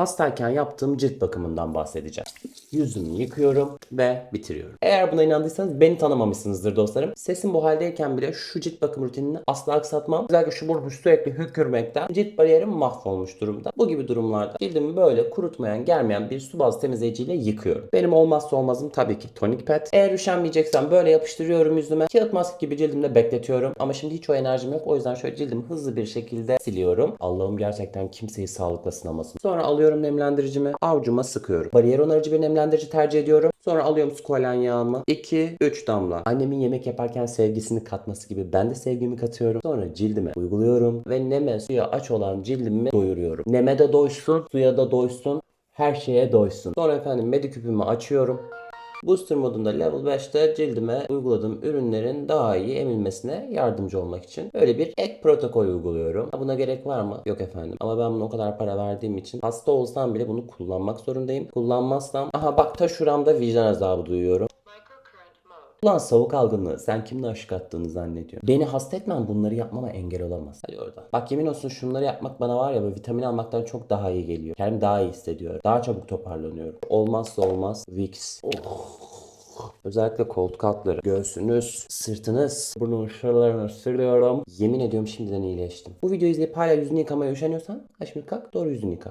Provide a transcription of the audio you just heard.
hastayken yaptığım cilt bakımından bahsedeceğim. Yüzümü yıkıyorum ve bitiriyorum. Eğer buna inandıysanız beni tanımamışsınızdır dostlarım. Sesim bu haldeyken bile şu cilt bakım rutinini asla aksatmam. Özellikle şu burbuş sürekli hükürmekten cilt bariyerim mahvolmuş durumda. Bu gibi durumlarda cildimi böyle kurutmayan, germeyen bir su bazlı temizleyiciyle yıkıyorum. Benim olmazsa olmazım tabii ki tonik pad. Eğer üşenmeyeceksem böyle yapıştırıyorum yüzüme. Kağıt maske gibi cildimde bekletiyorum. Ama şimdi hiç o enerjim yok. O yüzden şöyle cildimi hızlı bir şekilde siliyorum. Allah'ım gerçekten kimseyi sağlıkla sınamasın. Sonra alıyorum nemlendiricimi. Avucuma sıkıyorum. Bariyer onarıcı bir nemlendirici tercih ediyorum. Sonra alıyorum squalen yağımı. 2-3 damla. Annemin yemek yaparken sevgisini katması gibi ben de sevgimi katıyorum. Sonra cildime uyguluyorum. Ve neme suya aç olan cildimi doyuruyorum. Neme de doysun, suya da doysun. Her şeye doysun. Sonra efendim mediküpümü açıyorum. Booster modunda level 5'te cildime uyguladığım ürünlerin daha iyi emilmesine yardımcı olmak için öyle bir ek protokol uyguluyorum. Buna gerek var mı? Yok efendim. Ama ben buna o kadar para verdiğim için hasta olsam bile bunu kullanmak zorundayım. Kullanmazsam aha bak ta şuramda vicdan azabı duyuyorum. Ulan soğuk algınlığı sen kimle aşık attığını zannediyor. Beni hasta etmen bunları yapmama engel olamaz. Hadi oradan. Bak yemin olsun şunları yapmak bana var ya böyle vitamin almaktan çok daha iyi geliyor. Kendimi daha iyi hissediyorum. Daha çabuk toparlanıyorum. Olmazsa olmaz Vicks. Özellikle koltuk altları, göğsünüz, sırtınız, burnun şuralarını sürüyorum. Yemin ediyorum şimdiden iyileştim. Bu videoyu izleyip hala yüzünü yıkamaya üşeniyorsan ha şimdi kalk doğru yüzünü yıka.